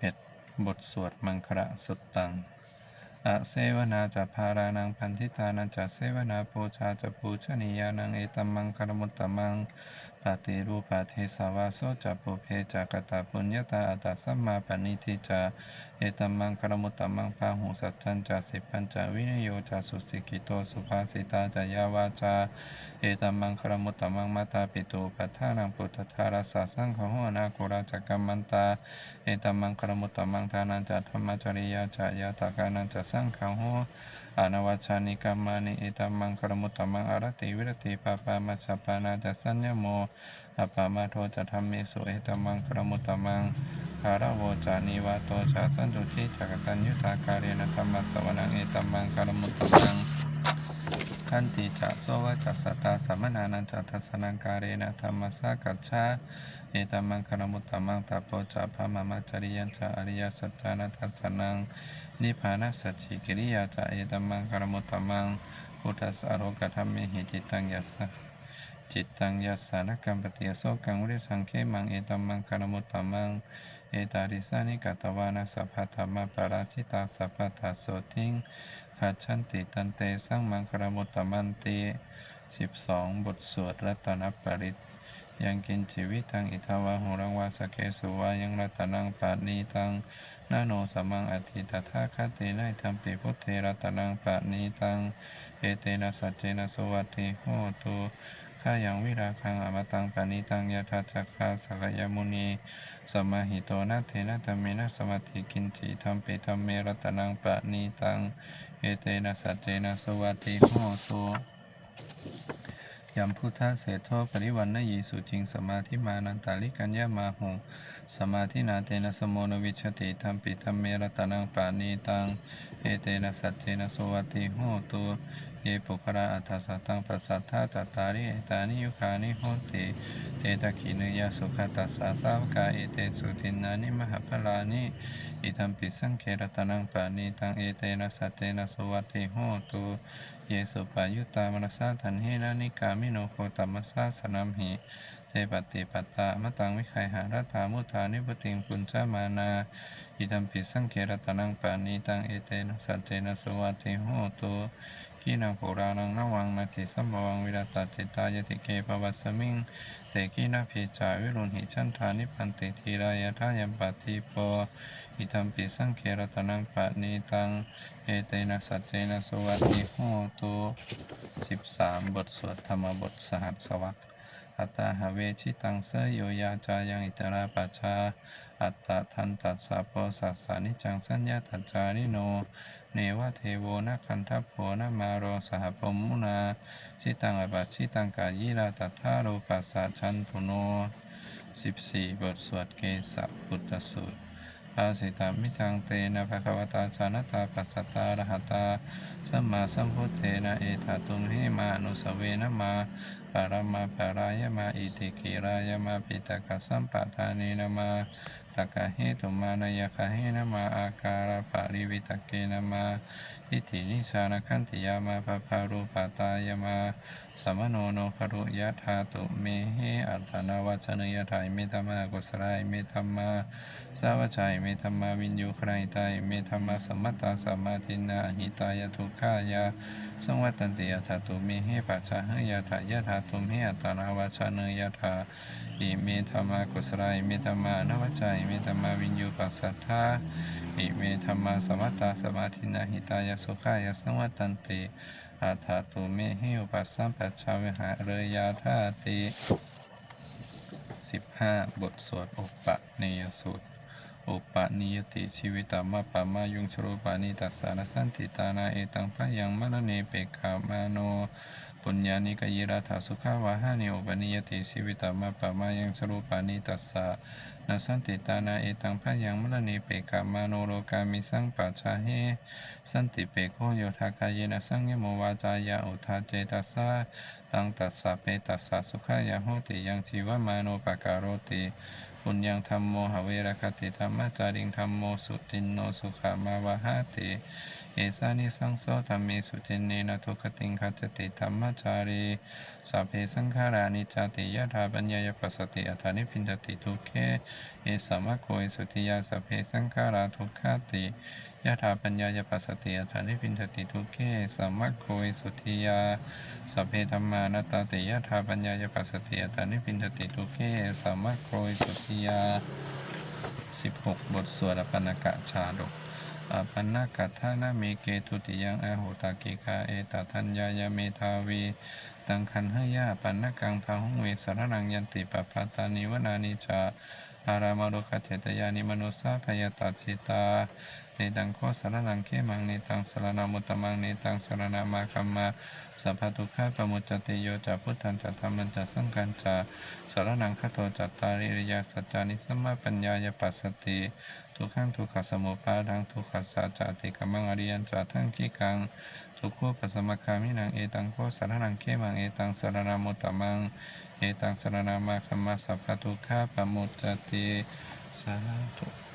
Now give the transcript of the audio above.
11 บทสวดมังคระสุดตังอะเสวนาจะพารานังพันธิตานันจะเสวนาปูชาจะปูชนียานังเอตัมมังคารมุตตมังปฏิรูปาเทสาวาโสจะปุเพจากตาปุญญาตาอัตสัมมาปณิทิจาเอตัมมังคารมุตตมังพาหุสัจจันจะสิปัญจวินโยจะสุสิกิโตสุภาสิตาจะยาวาจาเอตัมมังคารมุตตมังมาตาปิตุปัฏฐานังพุทธทาราสาสังขโหนากุราจักกัมมันตาเอตัมมังคารมุตตมังทานันจัธรรมจริยาจายาตากานันจัสังขโหอานวัชานิกรรมานิเอตัมมังคารมุตตมังอารติวิรติปาปามัชฌปานาจัสัญญโมอปามาโทจะธรรมเมสุเอตัมังคารมุตตมังคาราโวจานิวาโตจาสันตุทิจักตัญยุตาการเรนธรรมสวนังเอตัมังคารมุตตมังขันติจะโสวจัสสตาสัมมนานันจัตทัสนังการเรนะธรรมสากัจฉาเอตัมังคารมุตตมังตาโปจะพามามาจริยัญจะอริยสัจจานัทัสนังนิพพานัสัจฉิกิริยาจะเอตัมังคารมุตตมังพุทธัสสะโรกธรรมเมหิจิตตังยัสสะ จิตตังยัสสะนกัมปติยโสกังวริสังเขมังเอตัมมังคารมุตตมังเอตาริสานิกัตวานาสัพพะธรรมปาราชิตาสัพพะทัสโสทิงขัดชันติตันเตสร้างมังคารมุตตมันติสิบสองบทสวดรัตนปริตยังกินชีวิตทางอิทาวาหุรังวาสเกสุวายังรัตนังปานีตังนาโนสมังอธิตถาคติไนธรรมปิพุทเทรัตนังปานีตังเอเตนะสัจเจนะสวัตติโหตุ ข้าอยังวิราคังอมตังปานิตังยถาจักขาสกยมุนีสมาหิโตนะเทนะธรรมเมนะสมาธิกินจิธรรมปิธรรมเมรตนังปานีตังเอเตนะสัจเจนะสวัสติโหตุยัมพุทธะเสโทปริวันนยีสุจิงสมาธิมานันตาลิกัญญามาหุสมาธินาเตนะสมโนวิชติธรรมปิธรรมเมรตนังปานีตัง เอเตนะสัจเจนะสวัสติโหตุเยปุคระอัฏฐสัตตังปัสสัทธาจัตตาริเอตานิยุคานิโหติเตตะกินยาสุขตัสสะสาวกาเอเตสุตินานิมหาพลานิอิทัมปิสังเครตนังปานีตังเอเตนะสัจเจนะสวัสติโหตุเยสุปายุตตามนสสาทันเฮนานิกามิโนโคตัมมสสาสนัมหิ เทปฏิปัตตามตังวิไคหารัตามุทานิปติงปุญจามานาอิทัมปิสังเครตนังปานีตังเอเตนะสัจเจนะสวัสติโหตุกีนังปุรานังนวังนาทิสัมภวังวิรัตจิตายติเกปวัสสมิงเตกีนาภิจาวิรุณหิชันธานิพันติทีรายทายัมปติโปอิทัมปิสังเครตนังปะนีตังเอเตนะสัจเจนะสวัสดิโหตุสิบสามบทสวดธรรมบทสหัสสวัส อัตตาหเวชิตังเสยโยยาจายังอิตราปัชา อัตตะทันตัสสะโพสัสสานิจังสัญญาตัจจาริโน เนวะเทโวนะคันทัพโพนะมาโรสหพมุนา ชิตังอปัชชิตังกายิราตัทธาโรปัสสะชันตุโนสิบสี่บทสวดเกสะพุทธสูตรอาสิตามิจังเตนะภะคะวตาชานตาปัสสตาระหตา สัมมาสัมพุทเทนะเอธาตุมหิมานุสเวนะมา ปรมาปารายมาอิติกิรายมาปิตกสัมปทานีนะมาตกะเหตุมานายคะเหนะมาอาการปาริวิตเกนะมาทิฏฐินิสานคันติยามาปะพารูปตายมาสัมโนโนครุยะธาตุเมเหอัตนาวัชนยถายเมตมากุสลายเมตตมาสาวชัยเมธรรมาวินยูใครไตเมธรรมาสมมัตตาสัมมาทินาหิตายทุกขายาสังวัตันติยถาตุเมเหปัจจาหยถายถาตุมอัตตนาวาชาเนยถาอิเมธรรมากุสลายเมธรรมานวจัยเมธรรมาวินยูปัสสัทธาอิเมธรรมาสมัตตาสมาทินาหิตายสุขายสังวัตันติอาถาตุเมเหอุปัสสัมปัจจาวิหารเรยาธาติสิบห้าบทสวดอุปะเนยสูตร อุปนิยติชีวิตามะปะมายุงชรูปานิตัสสารสันติตานาเอตังพะยังมระเนเปกขามาโนปุญญานิกยิราถาสุขาวาหานิอุปนิยติชีวิตามะปะมายังชรูปานิตัสสะนาสันติตานาเอตังพะยังมระเนเปกขามาโนโลกามิสังปัจฉาเฮสันติเปโกโยทากายนะสังยโมวาจายาอุทาเจตัสสะตังตัสสะเปตัสสะสุขายาโหติยังชีวมาโนปะการโรติ ปุญญังธรรมโมหเวรคติธรรมจาริงธรรมโมสุตินโนสุขามาวะหะติเอสานิสังโสธรรมิสุตินเนนะทุกติงคัจติธรรมจารีสัพเพสังขารานิจติยถาปัญญายปัสสติอัฏฐานิพินจติทุกเคเอสัมมะโคเอสุติยาสัพเพสังขาราทุกขติ ยถาปัญญายปัสสติอัฏฐานิพินจติทุกเขสัมมะโคเอสุติยาสัพเพธรรมานตตาติยถาปัญญายปัสสติอัตตานิพินทติทุกเขสัมมาโคยสุติยา16บทสวดอปนกะชาดกอปนกะทานามีเกตุติยังอาหุตากิกาเอตทัญญายาเมทาวีตังคันหยาปันนกังพาหุงเวสรนังยันติปปาตานิวนานิจา อารามารุคเจตยานิมนุสาพยาตาจิตาเนตังโคสรนังเขมังเนตังสรนามุตมังเนตังสรนามาคัมมาสัพพทุกขาปมุจติโยจะพุทธันจะธรรมันจะสังกันจะสารนังคโตจัตตาริริยสัจจานิสัมมาปัญญายปัสสติทุกขังทุกขสมุปาทังทุกขสัจจติกัมมังอริยันจะทั้งกิกัง ทุกขปัสสมคามินังเอตังโคสารนังเขมังเอตังสารนามุตตมังเอตังสารนามาคัมมาสัพพทุกขาปมุจจติสาธุ